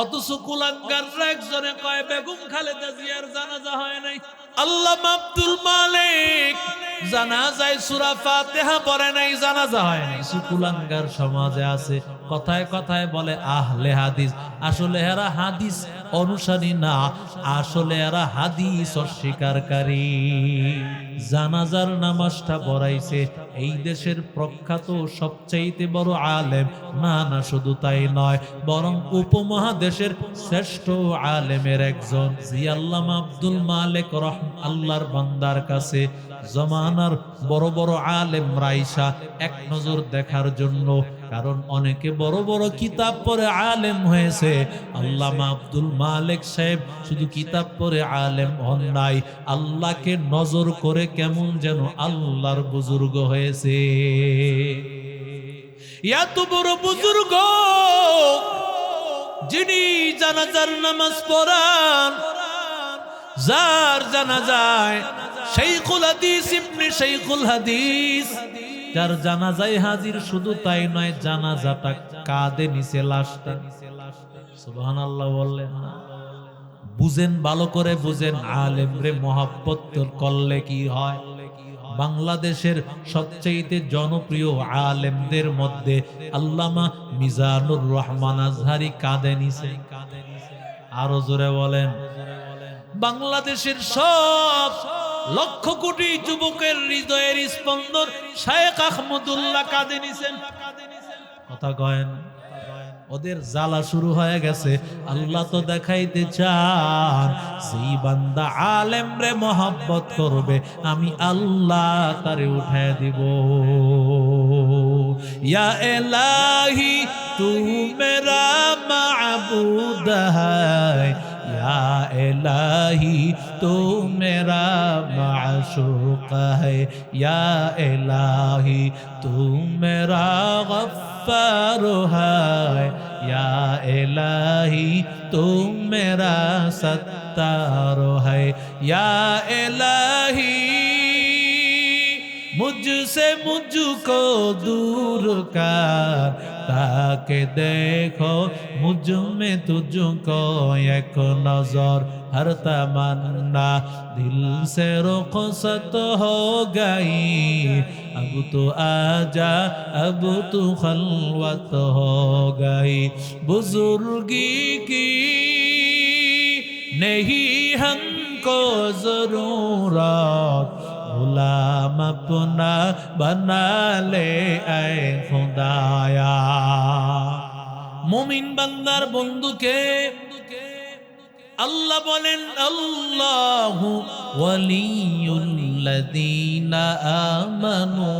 অথচ কুলাঙ্গাররা একজনে কয়, বেগম খালেদা জিয়ার জানাজা হয় নাই। আল্লাহ আব্দুল মালিক জানাজায় সূরা ফাতিহা পড়ে নাই, জানাজা হয় নাই। সুকুলাঙ্গার সমাজে আছে, কথায় কথায় বলে, আহলে হাদিস। আসলে এরা হাদিস অনুসারী না, আসলে এরা হাদিস অস্বীকারী। জানাজার নামাজটা পড়াইছে, এই দেশের প্রখ্যাত সবচাইতে বড় আলেম। না না, শুধু তাই নয়, বরং উপমহাদেশের শ্রেষ্ঠ আলেমের একজন জিয়াল্লাম আব্দুল মালিক রহম আল্লাহর বান্দার কাছে। জমানার বড় বড় আলেম রাইসা এক নজর দেখার জন্য, কারণ অনেকে বড় বড় কিতাব পরে আলেম হয়েছে। আল্লামা আব্দুল মালিক সাহেব শুধু কিতাব পরে আলেম হন নাই, আল্লাহকে নজর করে কেমন যেন আল্লাহর বুজুর্গ হয়েছে। এত বড় বুজুর্গ যিনি জানাজার নামাজ পড়ান, যার জানা যায় শাইখুল হাদিস, ইবনে শাইখুল হাদিস। যার জানাজায় হাজির শুধু তাই নয়, জানাজাটা কাঁধে নিচে লাশটা। সুবহানাল্লাহ বললেন, না, বুঝেন, ভালো করে বুঝেন আলেম রে মহাব্বত করলে কি হয়? বাংলাদেশের সবচেয়ে জনপ্রিয় আলেমদের মধ্যে আল্লামা মিজানুর রহমান আজহারি কাঁদে নিছে আরও জোরে বলেন, বাংলাদেশের সব লক্ষ কোটি যুবকের হৃদয়ের স্পন্দন শায়েখ আহমদুল্লাহ কাঁদে নিছেন। কথা কয়েন, ওদের জ্বালা শুরু হয়ে গেছে। আল্লাহ তো দেখাইতে চান সেই বান্দা আলেম রে মোহাব্বত করবে, আমি আল্লাহ তারে উঠায় দিব। ইয়া এলাহি তু মেরা মাবুদ হায় یا الہی تو میرا معشوق ہے یا الہی تو میرا غفار ہے یا الہی تو میرا ستار ہے یا الہی مجھ سے مجھ کو دور کر देखो मुझ में तुझको एक नजर हर तमन्ना दिल से रुखसत हो गई अब तो आजा अब तो खलवत हो गई बुजुर्गी की नहीं हमको जरूरत गुलाम अपना बना ले ऐ खुदाया মুমিন বান্দার বন্ধুকে আল্লাহ বলেন আল্লাহু ওয়ালিউল্লাযীনা আমানু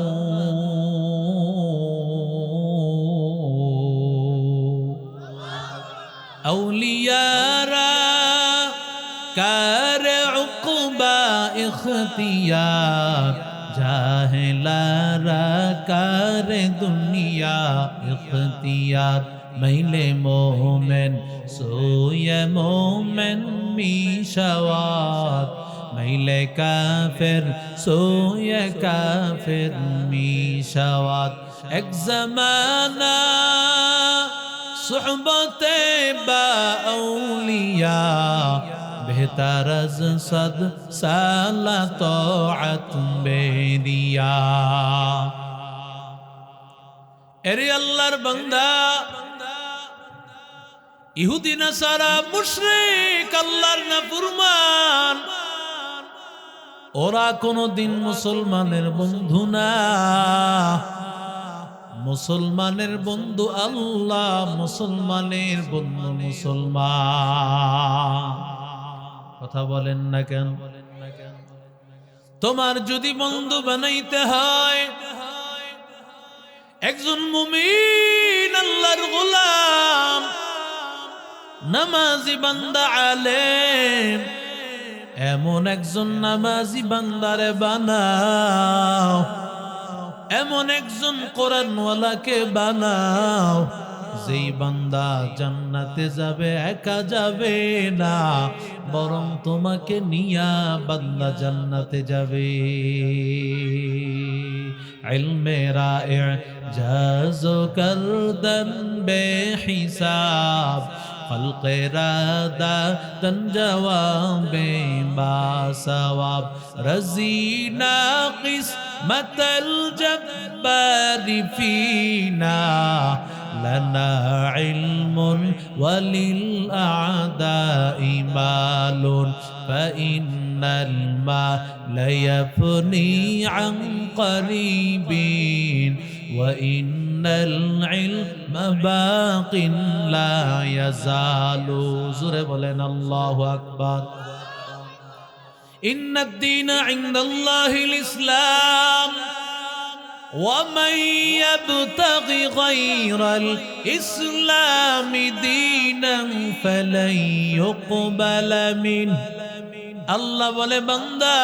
পিয়া জাহেলারা কার দুনিয়া ইখতিয়ার মাইলে মোমেন সোয়ে মোমেন মিশাওয়ার মাইলে কাফের সোয়ে কাফের মিশাওয়ার এক জমানা সুহবতে বা আউলিয়া بہتر از صد سال طاعت বেরিয়া এরে আল্লাহর বান্দা ইহুদি নাসারা মুশরিক আল্লাহর না ফুরমান ওরা কোনদিন মুসলমানের বন্ধু না মুসলমানের বন্ধু আল্লাহ মুসলমানের বন্ধু মুসলমান কথা বলেন না কেন? তোমার যদি বন্ধু বানাইতে হয়, একজন মুমিন আল্লাহর গোলাম, নামাজি বান্দা আলেম, এমন একজন নামাজি বান্দারে বানাও, এমন একজন কোরআনওয়ালাকে বানাও যেই বান্দা জান্নাতে যাবে একা যাবে না বরং তোমাকে নিয়া বান্দা জান্নাতে যাবে ইলমে রায়ে জাজো করদন বেহিসাব خلق إرادة جواب باسواب رزينا قسمة الجبار فينا لنا علم وللأعداء مال فإن المال يفني عن قريب وإن العلم باق لا يزال زر بولن الله أكبر إن الدين عند الله الإسلام ومن يبتغ غير الإسلام دينا فلن يقبل منه আল্লাহ বলে বান্দা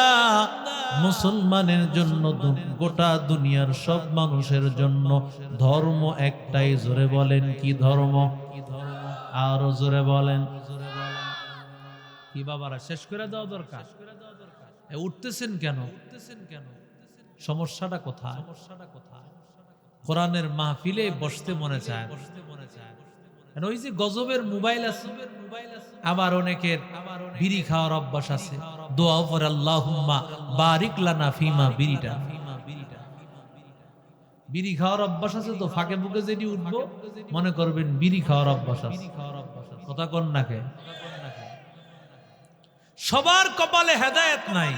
মুসলমানের জন্য দু- গোটা দুনিয়ার সব মানুষের জন্য ধর্ম একটাই জোরে বলেন কি ধর্ম আরো জোরে বলেন কি বাবারা শেষ করে দেওয়া দরকার এ, উঠতেছেন কেন উঠতেছেন কেন সমস্যাটা কোথায়? কোরআনের মাহফিলে বসতে মনে চায় ওই যে গজবের মোবাইল আছে, আবার অনেকের বিড়ি খাওয়ার অভ্যাস আছে। দোয়া আল্লাহুম্মা বারিক লানা ফিমা বিড়িটা বিড়ি খাওয়ার অভ্যাস আছে তো, ফাঁকে বুকে যেটি উঠবো, মনে করবেন বিড়ি খাওয়ার অভ্যাস আছে। কথা কন নাকে সবার কপালে হেদায়েত নাই।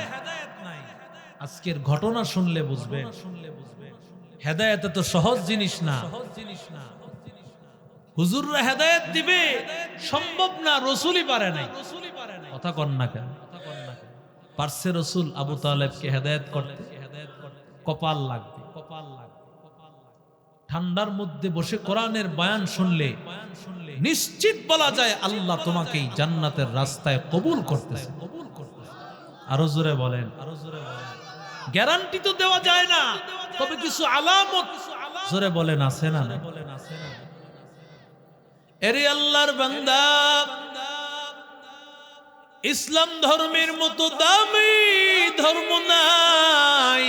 আজকের ঘটনা শুনলে বুঝবে। হেদায়েত তো সহজ জিনিস না। হুজুররা হেদায়েত দিবে সম্ভব না রসুলই পারে নাই। কথা কন না কেন? পারছে রসুল আবু তালেবকে হেদায়েত করতে। কপাল লাগবে। কপাল লাগবে ঠান্ডার মধ্যে বসে কোরআনের বয়ান শুনলে নিশ্চিত বলা যায় আল্লাহ তোমাকেই জান্নাতের রাস্তায় কবুল করতেছে। কবুল করতেছে। আরও জোরে বলেন। আরও জোরে বলেন। গ্যারান্টি তো দেওয়া যায় না। তবে কিছু আলামত জোরে বলেন, আছে না? এরে আল্লাহর বান্দা, ইসলাম ধর্মের মতো দামি ধর্ম নাই।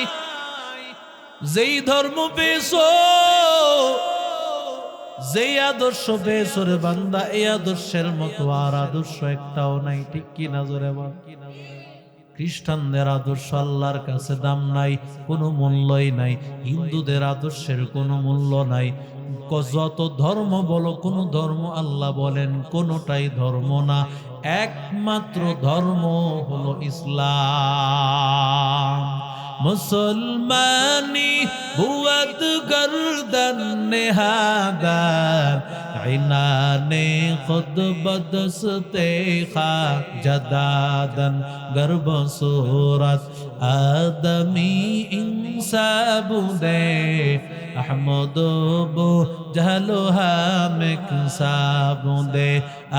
যেই ধর্ম পেয়েছ, যেই আদর্শ পেয়েছ রে বান্দা, এই আদর্শের মতো আর আদর্শ একটাও নাই, ঠিক কি না জোরে বল? খ্রিস্টানদের আদর্শ আল্লাহর কাছে দাম নাই, কোনো মূল্যই নাই। হিন্দুদের আদর্শের কোনো মূল্য নাই। যত ধর্ম বলো, কোনো ধর্ম আল্লাহ বলেন, কোনোটাই ধর্ম না। একমাত্র ধর্ম হলো ইসলাম। মুসলমানি বুয়াত গর্দন নেহাদার। ने खुद बदसते खा जदादन गर्भ सूरत आदमी इंसाबु दे अहमदोबो जहलो हमें साबु दे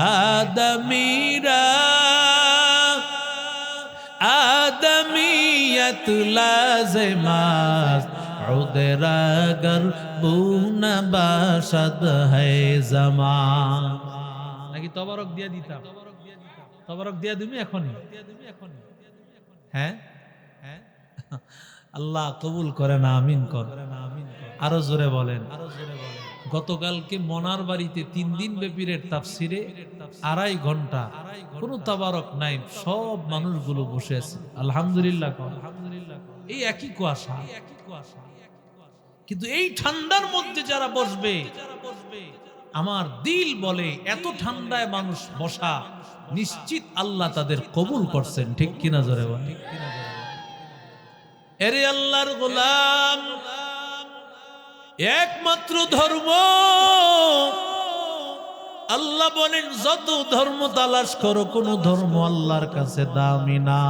आदमीरा आदमियत लाजमास उदरा गर बून बासद है जमा নাকি তবরক দিয়া দিতাম? তবরক দিয়া তুমি এখনই? হ্যাঁ? হ্যাঁ আল্লাহ কবুল করে না, আমিন কর। আরও জোরে বলেন। গতকালকে মনার বাড়িতে তিন দিন ব্যাপীরের তাপসিরে আড়াই ঘণ্টা কোনো তাবারক নাই, সব মানুষগুলো বসে আছে। আলহামদুলিল্লাহ এই একই কুয়াশা একই কুয়াশা। কিন্তু এই ঠান্ডার মধ্যে যারা বসবে, আমার দিল বলে, এত ঠান্ডায় মানুষ বসা, নিশ্চিত আল্লাহ তাদের কবুল করছেন, ঠিক কিনা জোরে এরে আল্লাহর গোলাম, একমাত্র ধর্ম। আল্লাহ বলেন, যত ধর্ম তালাশ করো, কোন ধর্ম আল্লাহর কাছে দামি না।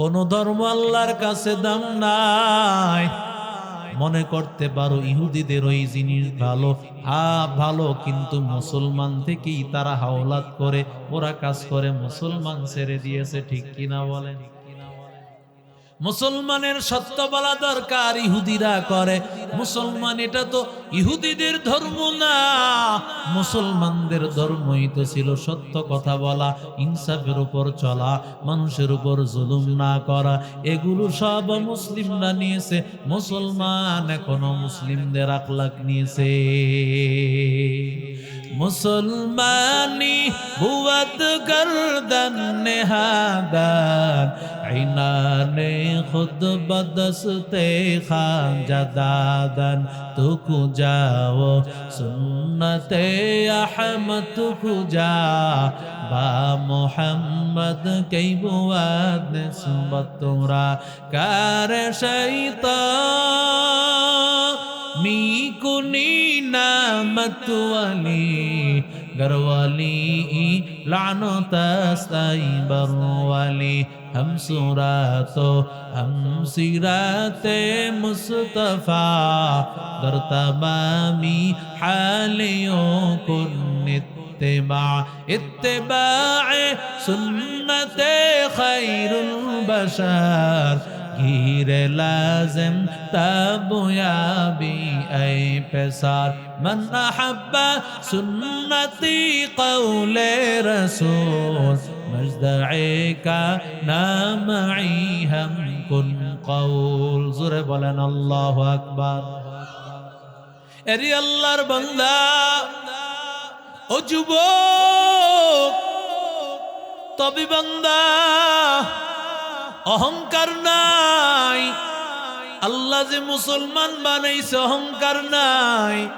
কোন ধর্ম আল্লাহর কাছে দাম নাই। মনে করতে পারো ইহুদিদের ওই জিনিস ভালো। হা ভালো, কিন্তু মুসলমান থেকেই তারা হাওলাত করে, ওরা কাজ করে, মুসলমান ছেড়ে দিয়েছে, ঠিক কিনা বলেন? মুসলমানের সত্য বলা দরকার ইহুদিরা করে। মুসলমান এটা তো ইহুদিদের ধর্ম না। মুসলমানদের ধর্মই তো ছিল সত্য কথা বলা, ইনসাফের উপর চলা, মানুষের উপর জুলুম না করা। এগুলো সব মুসলিমরা নিয়েছে, মুসলমান এখনও মুসলিমদের আখলাক নিয়েছে। মুসলমানি হুয়াত গর্দন নেহাদার عینانے خود بدستے خانجہ دادن تو کو جاؤ سنت احمد تو کو جا با محمد کی بود نسبت تمرا کار شیطان ميكوني نامت ولي گر والی لعنت است ای بر والی ہم سورات و ہم سیرات مصطفیٰ در تمامی حالیوں کن اتباع اتباع سنة خير البشر گیر لازم تب یا بی اے پسار من احب سنتی قول رسول مجدعے کا نام عی ہم کن قول زور بولن اللہ اکبر اری اللہ بندہ ও যুবক তবে বান্দা অহংকার নাই। আল্লাহ যে মুসলমান বানাইছে, অহংকার নাই।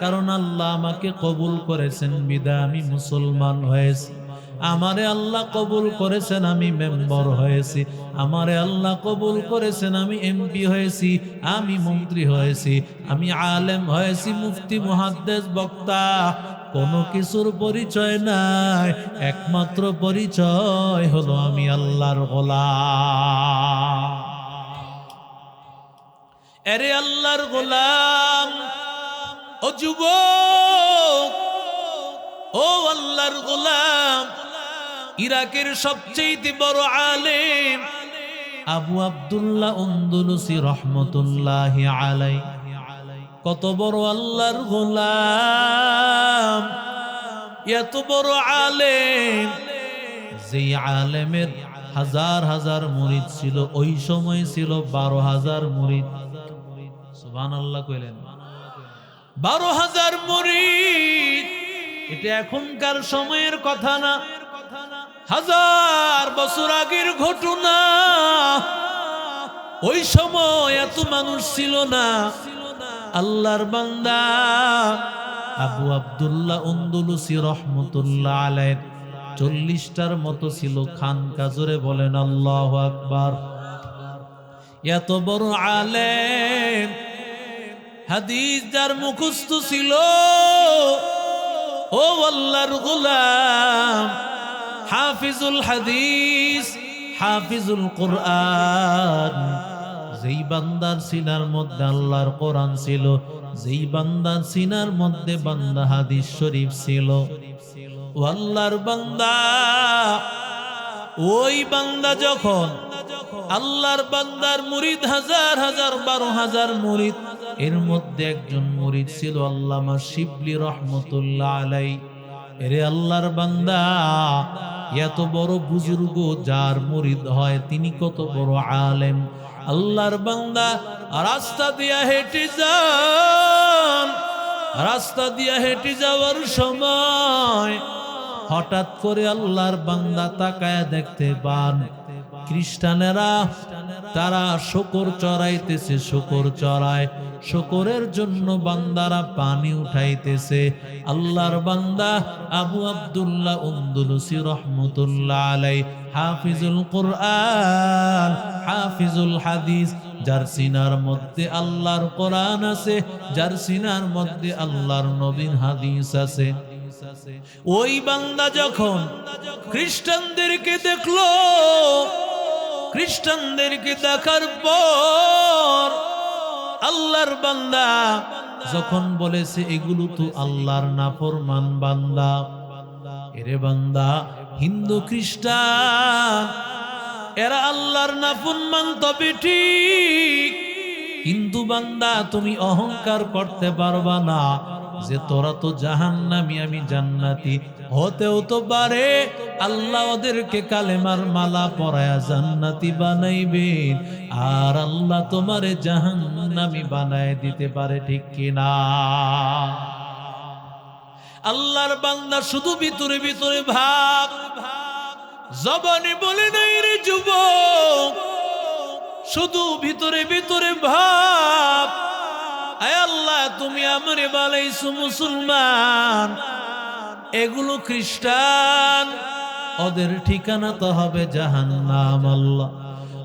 কারণ আল্লাহ আমাকে কবুল করেছেন, বিদা আমি মুসলমান হয়েছি। আমারে আল্লাহ কবুল করেছেন, আমি মেম্বার হয়েছি। আমারে আল্লাহ কবুল করেছেন, আমি এমপি হয়েছি, আমি মন্ত্রী হয়েছি, আমি আলেম হয়েছি, মুফতি, মুহাদ্দেস, বক্তা। কোনো কিছুর পরিচয় নাই, একমাত্র পরিচয় হলো আমি আল্লাহর গোলাম। এরে আল্লাহর গোলাম, ও যুবক, ও আল্লাহর গোলাম, ইরাকের সবচেয়ে বড় আলেম, আবু আব্দুল্লাহ রহমতুল্লাহ আলাই কত বড় আল্লাহর গোলাম, এত বড় আলেম। যেই আলেমের হাজার হাজার মুরিদ ছিল, ওই সময় ছিল বারো হাজার মুরিদ। সুবান আল্লাহ কইলেন। বারো হাজার মুরিদ, এটা এখনকার সময়ের কথা না। হাজার বছর আগের ঘটনা, ওই সময় এত মানুষ ছিল না। আল্লাহর বান্দা আবু আব্দুল্লাহ উন্দুলুসি রহমতুল্লাহ আলাইহ চল্লিশটার মতো ছিল খান কাজরে বলেন আল্লাহ আকবার। এত বড় আলেম, হাদিস যার মুখস্থ ছিল, ও আল্লাহর গোলাম, হাফিজুল হাদিস, হাফিজুল কোরআন যেই বান্দার সিনার মধ্যে আল্লাহর কোরআন ছিল, যেই বান্দার সিনার মধ্যে বান্দা হাদিস শরীফ ছিল। আল্লাহর বান্দা, ওই বান্দা যখন আল্লাহর বান্দার মুরিদ হাজার হাজার বারো হাজার মুরিদ, এর মধ্যে একজন মুরিদ ছিল আল্লামা শিবলি রহমতুল্লাহ আলাই। এরে আল্লাহর বান্দা, এত বড় বুজুর্গ যার মুরিদ হয়, তিনি কত বড় আলেম। আল্লাহর বান্দা রাস্তা দিয়া হেঁটে যান। রাস্তা দিয়া হেঁটে যাওয়ার সময় হঠাৎ করে আল্লাহর বান্দা তাকায় দেখতে পান। খ্রিস্টানেরা তারা শকর চড়াইতেছে, শকর চড়ায়। শকরের জন্য বান্দারা পানি উঠাইতেছে। আল্লাহর বান্দা আবু আব্দুল্লাহ উন্দুলুসি রহমতুল্লাহ আলাই হাফিজুল কোরআন, হাফিজুল হাদিস, যার সিনার মধ্যে আল্লাহর কোরআন আছে, যার সিনার মধ্যে আল্লাহর নবীন হাদিস আছে। ওই বান্দা যখন খ্রিস্টানদেরকে দেখল খ্রিস্টানদেরকে দেখার পর আল্লাহর বান্দা যখন বলেছে, এগুলো তো আল্লাহর নাফরমান বান্দা। এরে বান্দা, হিন্দু, খ্রিস্টান, এরা আল্লাহর নাফরমান, তবে ঠিক। হিন্দু বান্দা, তুমি অহংকার করতে পারবা না। যে তোরা তো জাহান্নামি, আমি জান্নাতি। হতেও তো পারে আল্লাহ ওদেরকে কালেমার মালা পরায়া জান্নাতি বানাইবেন, আর আল্লাহ তোমারে জাহান্নামি বানায় দিতে পারে, ঠিক কিনা? আল্লাহর বান্দা শুধু ভিতরে ভিতরে ভাব জবানে বলে নাই রে যুবক, শুধু ভিতরে ভিতরে ভাব আল্লাহ, তুমি আমরে বালাইছো মুসলমান। এগুলো খ্রিস্টান, ওদের ঠিকানা তো হবে জাহান্নাম, আল্লাহ।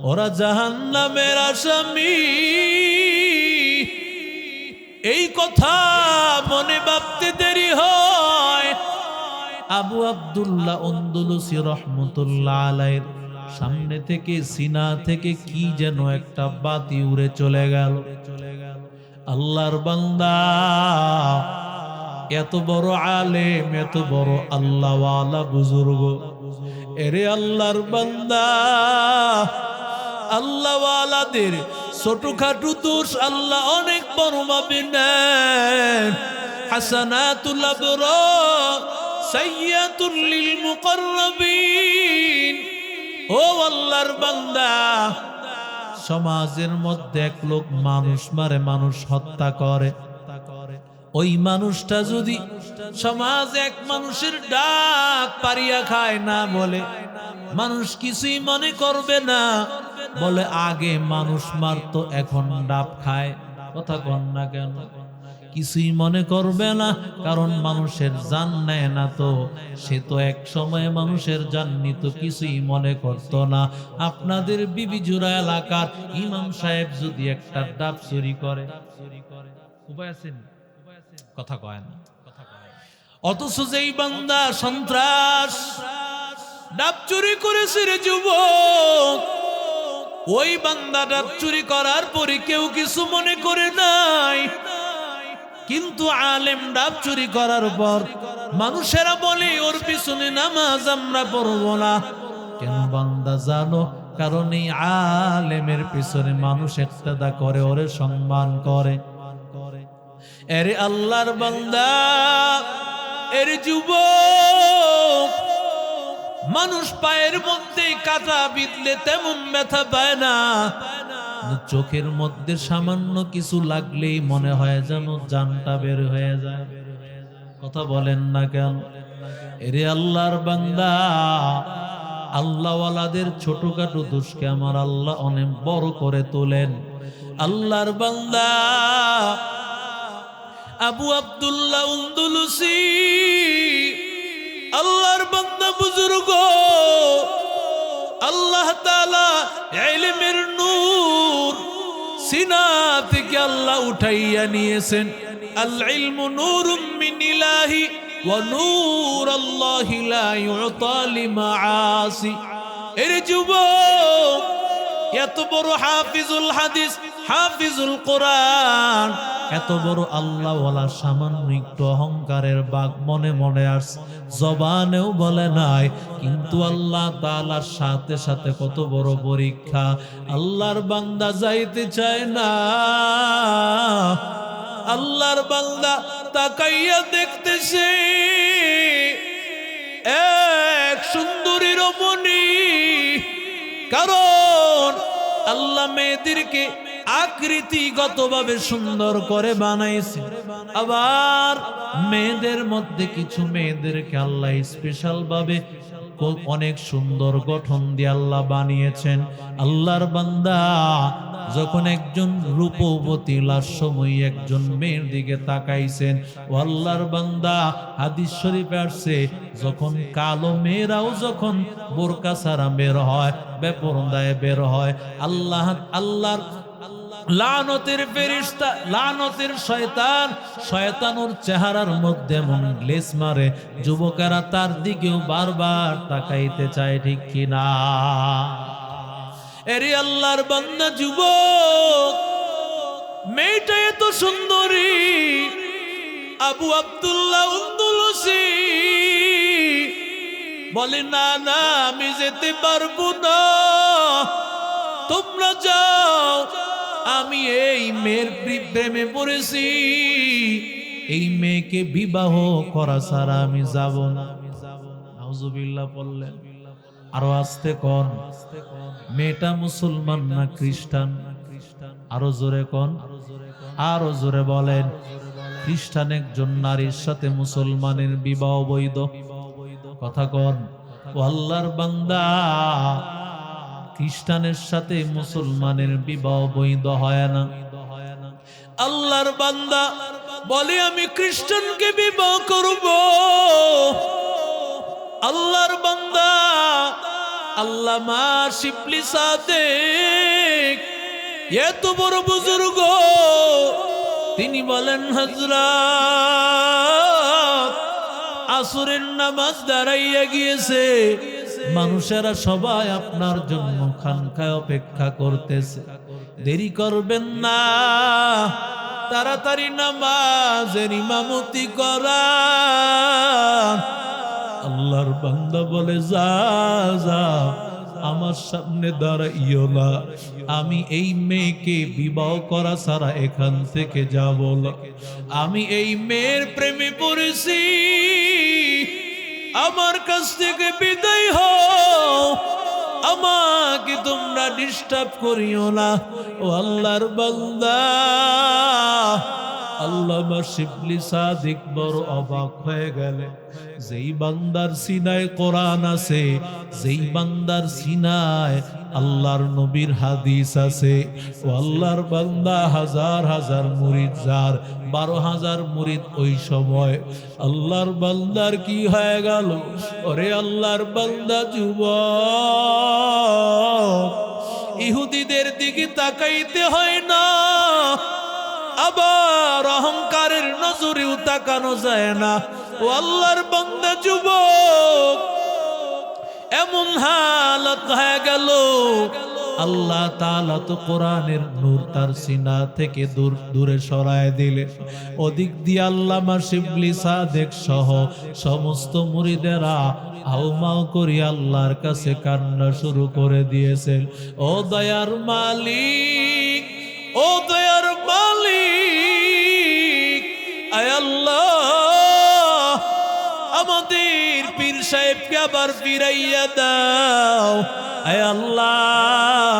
ওরা জাহান্নামের আসামি। এই কথা মনে ভাবতে দেরি হয়। আবু আব্দুল্লাহ অন্দুলুসি রহমতুল্লাহ আলাইয়ের সামনে থেকে সিনা থেকে কি যেন একটা বাতি উড়ে চলে গেল চলে গেল। আল্লাহর বান্দা। এত বড় আলেম, এত বড় আল্লাহওয়ালা বুজুর্গ। এরে আল্লাহর বান্দা, আল্লাহওয়ালাদের ছোটখাটো দোষ আল্লাহ অনেক বড় ভাবে নেন। হাসানাতুল ও আল্লাহর বান্দা সমাজের মধ্যে এক লোক মানুষ মারে, মানুষ হত্যা করে। ওই মানুষটা যদি সমাজ এক মানুষের ডাক পারিয়া খায় না বলে, মানুষ কিছুই মনে করবে না বলে, আগে মানুষ মারতো, এখন ডাব খায়। কথা কন না কেন? কিছুই মনে করবে না, কারণ মানুষের জান নেয় না তো। সে তো এক সময় মানুষের জান নিত কিছুই মনে করতো না। আপনাদের বিবিজুরা এলাকার ইমাম সাহেব যদি একটা ডাব চুরি করে, উপায় আছেন কথা কয় না। অথচ যেই বান্দা সন্ত্রাস, ডাব চুরি করেছে রে যুবক। ওই বান্দা ডাব চুরি করার পরে কেউ কিছু মনে করে নাই। কিন্তু আলেম ডাব চুরি করার পর মানুষেরা বলে, ওর পিছনে নামাজ আমরা পড়ব না। কেন বান্দা জানো, কারণ এই আলেমের পিছনে মানুষ একটা করে, ওরে সম্মান করে। এরে আল্লাহর বান্দা, এর যুব মানুষ পায়ের মধ্যে কাটা বিদলে তেমন ব্যথা পায় না। চোখের মধ্যে সামান্য কিছু লাগলেই মনে হয় যেন জানটা বের হয়ে যায়। কথা বলেন না কেন? এরে আল্লাহর বান্দা, আল্লাহওয়ালাদের ছোটখাটো দোষকে আমার আল্লাহ অনেক বড় করে তোলেন। আল্লাহর বান্দা, আবু আব্দুল্লাহ উন্দুলুসি, আল্লাহর বান্দা বুজুর্গ আল্লাহ তাআলা ইলমের নূর সিনা থেকে আল্লাহ উঠাইয়া নিয়েছেন। আল ইলমু নূর আল্লাহি লা ইউতা লিমাআসি। এর যুবক, এত বড় হাফিজুল হাদিস, হাফিজুল কোরআন এত বড় আল্লাহ ওয়ালা সামান্য একটু অহংকারের বাঘ মনে মনে আস জবানেও বলে নাই, কিন্তু আল্লাহ তাআলার সাথে সাথে কত বড় পরীক্ষা। আল্লাহর বান্দা যাইতে চায় না। আল্লাহর বান্দা তাকাইয়া দেখতেছে, এক সুন্দরী রমণী কারণ আল্লাহ মেয়েদেরকে আকৃতিগতভাবে সুন্দর করে বানাইছে। আবার মেয়েদের মধ্যে কিছু মেয়েদেরকে আল্লাহ স্পেশাল ভাবে অনেক সুন্দর গঠন দিয়ে আল্লাহ বানিয়েছেন। আল্লাহর বান্দা যখন একজন রূপবতী লাস্যময়ী একজন মেয়ের দিকে তাকাইছেন, ও আল্লাহর বান্দা হাদিস শরীফে আসছে, যখন কালো মেয়েরাও যখন বোরকা ছাড়া বের হয়, বেপরদায় বের হয়, আল্লাহ আল্লাহর লানতের ফেরিস্তা, লানতের শয়তান শয়তান ওর চেহারার মধ্যে গ্লেস মারে, যুবকেরা তার দিকেও বারবার তাকাইতে চায়, ঠিক কিনা? এরে আল্লাহর বান্দা যুবক, মেয়েটা এত সুন্দরী, আবু আব্দুল্লাহ উন্দুলসি বলে, না না, আমি যেতে পারব না। তোমরা যাও আমি এই মেয়ের প্রি- প্রেমে পড়েছি। এই মেয়েকে বিবাহ করা ছাড়া আমি যাব না। নাউজুবিল্লাহ আরও আস্তে কন। মেয়েটা মুসলমান না খ্রিস্টান? আরও জোরে কন। আরও জোরে বলেন, খ্রিস্টান একজন নারীর সাথে মুসলমানের বিবাহ বৈধ। কথা কন আল্লাহর বান্দা খ্রিস্টানের সাথে মুসলমানের বিবাহ বৈধ হয় না। আল্লাহর বান্দা বলে, আমি খ্রিস্টানকে বিবাহ করব। আল্লাহর বান্দা আল্লাহ মা শিবলি সাথে এত বড় বুজুর্গ। তিনি বলেন হজরত আসরের নামাজ দাঁড়াইয়া গিয়েছে। মানুষেরা সবাই আপনার জন্য খানখায় অপেক্ষা করতেছে। দেরি করবেন না। তাড়াতাড়ি নামাজের ইমামতি করা। আল্লাহর বান্দা বলে, যা যা, আমার সামনে দাঁড়াইও না। আমি এই মেয়েকে বিবাহ করা ছাড়া এখান থেকে যাব না। আমি এই মেয়ের প্রেমে পড়েছি। আমার কাছ থেকে বিদায় হও। আমাকে তোমরা ডিস্টার্ব করিও না। ও আল্লাহর বান্দা, আল্লামা শিবলি সাদিক বড় অবাক হয়ে গেলে। যেই বান্দার সিনায় কোরআন আছে, যেই বান্দার সিনায় আল্লাহর নবীর হাদিস আছে। ও আল্লাহর বান্দা হাজার হাজার মুরিদ, যার বারো হাজার মুরিদ ওই সময়। আল্লাহর বান্দার কি হয়ে গেল? ওরে আল্লাহর বান্দা যুব ইহুদিদের দিকে তাকাইতে হয় না। আবার অহংকারের নজরেও তাকানো যায় না। ও আল্লাহর বান্দা যুবক এমন হালত হয়ে গেল। আল্লাহ তালা তো কোরআনের নূর তার সিনা থেকে দূর, দূরে সরায় দিলে ওদিক দিয়ে আল্লামা শিবলি সাদেক সহ সমস্ত মুরিদেরা আউমাও করি আল্লাহর কাছে কান্না শুরু করে দিয়েছেন। ও দয়ার মালিক! আবার ফিরাইয়া দাও। আয় আল্লাহ,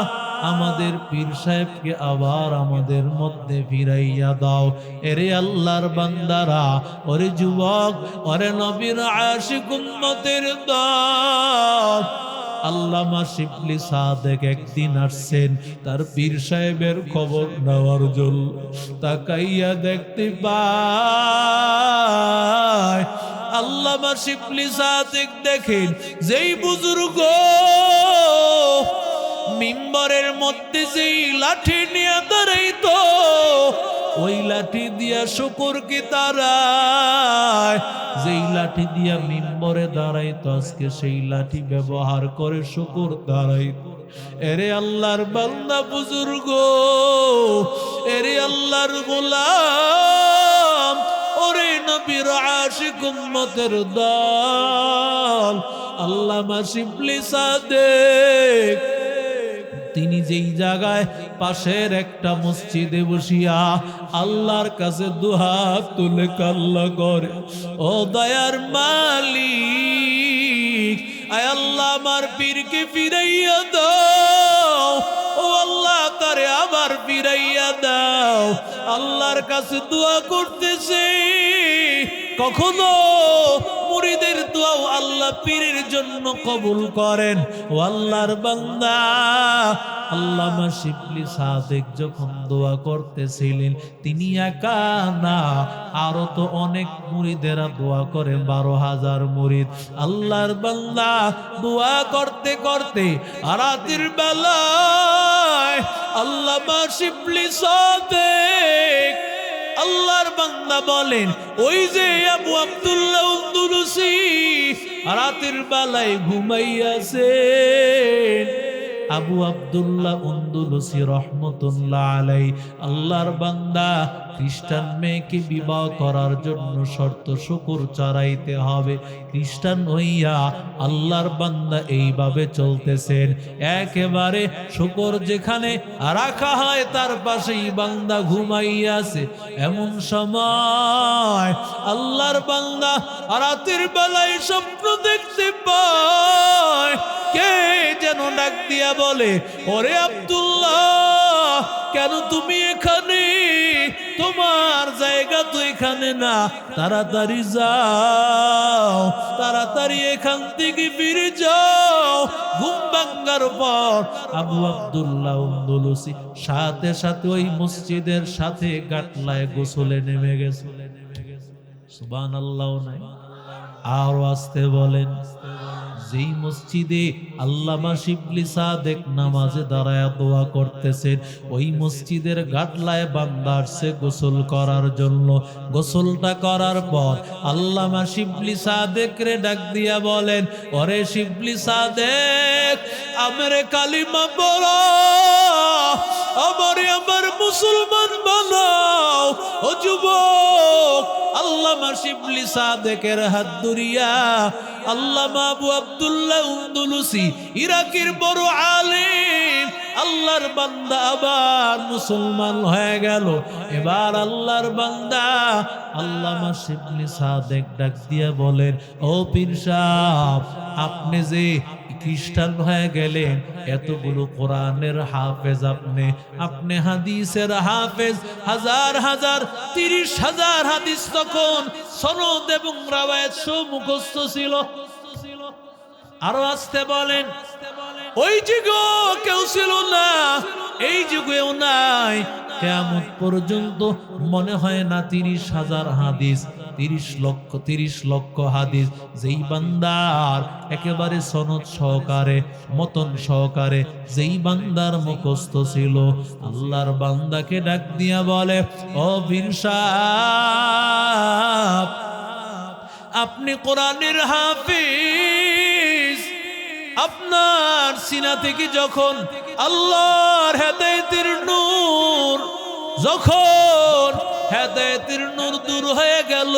আমাদের পীর সাহেবকে আবার আমাদের মধ্যে ফিরাইয়া দাও। এরে আল্লাহর বান্দারা, ওরে যুবক, ওরে নবীর আশিক উম্মতের দল। আল্লামা শিবলি সাদেক একদিন আসছেন, তার পীর সাহেবের খবর নেওয়ার জন্য তাকাইয়া দেখতে পায়। আল্লামা শিবলি সাদেক দেখেন, যেই বুজুর্গ মিম্বরের মধ্যে যেই লাঠি নিয়ে দাঁড়াইতো, ওই লাঠি দিয়া শুকুরকে তারায়? যেই লাঠি দিয়া মিম্বরে দাঁড়াইতো, আজকে সেই লাঠি ব্যবহার করে শুকুর দাঁড়াইতো। এরে আল্লাহর বান্দা বুজুর্গ, এরে আল্লাহর গোলাম, ওরে নবীর আশিক উম্মতের দল। আল্লামা শিবলি সাদেক। তিনি যেই জায়গায় পাশের একটা মসজিদে বসিয়া আল্লাহর কাছে দুহাত তুলে কাল্লা করে, ও দয়ার মালিক, আয় আল্লাহ আমার পীরকে ফিরাইয়া দাও। ও আল্লাহ, তারে আবার ফিরাইয়া দাও। আল্লাহর কাছে দোয়া করতেছে। কখনো মুরিদের দোয়াও আল্লাহ পীরের জন্য কবুল করেন। ও আল্লাহর বান্দা, আল্লামা শিবলি সাদেক যখন দোয়া করতেছিলেন, তিনি একা না, আরও তো অনেক মুরিদেরা দোয়া করে, বারো হাজার মুরিদ আল্লাহর বান্দা, দোয়া করতে করতে রাতের বেলায় আল্লামা শিবলি সাদেক আল্লাহর বান্দা বলেন, ওই যে আবু আব্দুল্লাহ রাতের বেলায় ঘুমাইয়াছে আবু আব্দুল্লাহ রহমতুল্লাহ আলাই আল্লাহর বান্দা খ্রিস্টান মেয়েকে বিবাহ করার জন্য শর্ত শুকুর চড়াইতে হবে। খ্রিস্টান হইয়া আল্লাহর বান্দা এইভাবে চলতেছেন। একেবারে শুকর যেখানে রাখা হয়, তার পাশেই বান্দা ঘুমাইয়াছে। এমন সময় আল্লাহর বান্দা রাতের বেলায় স্বপ্ন দেখতে পায়। কে যেন ডাক দিয়া বলে, ওরে আব্দুল্লাহ, কেন তুমি এখানে তোমার জায়গা তো এখানে না, তাড়াতাড়ি যাও, তাড়াতাড়ি এখান থেকে ফিরে যাও। ঘুম ভাঙ্গার পর আবু আব্দুল্লাহ সাথে সাথে ওই মসজিদের সাথে গাটলায় গোসলে নেমে গেছে। সুবান আল্লাহ নাই? আরও আসতে বলেন। যেই মসজিদে আল্লামা শিবলি সাদেক নামাজে দাঁড়ায় দোয়া করতেছেন, ওই মসজিদের গাডলায় বান্দার সে গোসল করার জন্য। গোসলটা করার পর আল্লামা শিবলি সাদেক রে ডাক দিয়া বলেন, ওরে শিবলি সাদেক, আমার কালিমা বড় আমার আমার মুসলমান বানাও। ও যুবক, আল্লামা শিবলি সাদেকের হাত দুরিয়া আল্লামা আবু আব্দুল্লাহ উন্দুলুসি, ইরাকের বড় আলিম। আল্লাহর বান্দা আবার মুসলমান হয়ে গেল। এবার আল্লাহর বান্দা আল্লামা শিবলি সাদেক ডাক দিয়া বলেন, ও পীর সাহ আপনি যে খ্রিস্টান হয়ে গেলেন। এতগুলো কোরআনের হাফেজ আপনি আপনি হাদিসের হাফেজ, হাজার হাজার, তিরিশ হাজার হাদিস তখন সনদ এবং রাওয়ায়াত সব মুখস্থ ছিল। আরও আসতে বলেন, ওই যুগ কেউ ছিল না, এই যুগেও নাই। কেমন পর্যন্ত মনে হয় না তিরিশ হাজার হাদিস তিরিশ লক্ষ তিরিশ লক্ষ হাদিস। যেই বান্দার একেবারে সনদ সহকারে, মতন সহকারে, যেই বান্দার মুখস্থ ছিল, আল্লাহর বান্দাকে ডাক দিয়া বলে, ও আপনি কোরআনের হাফিজ। আপনার সিনা থেকে যখন আল্লাহর হেদায়েতের নূর, যখন হেদায়েতের নূর দূর হয়ে গেল।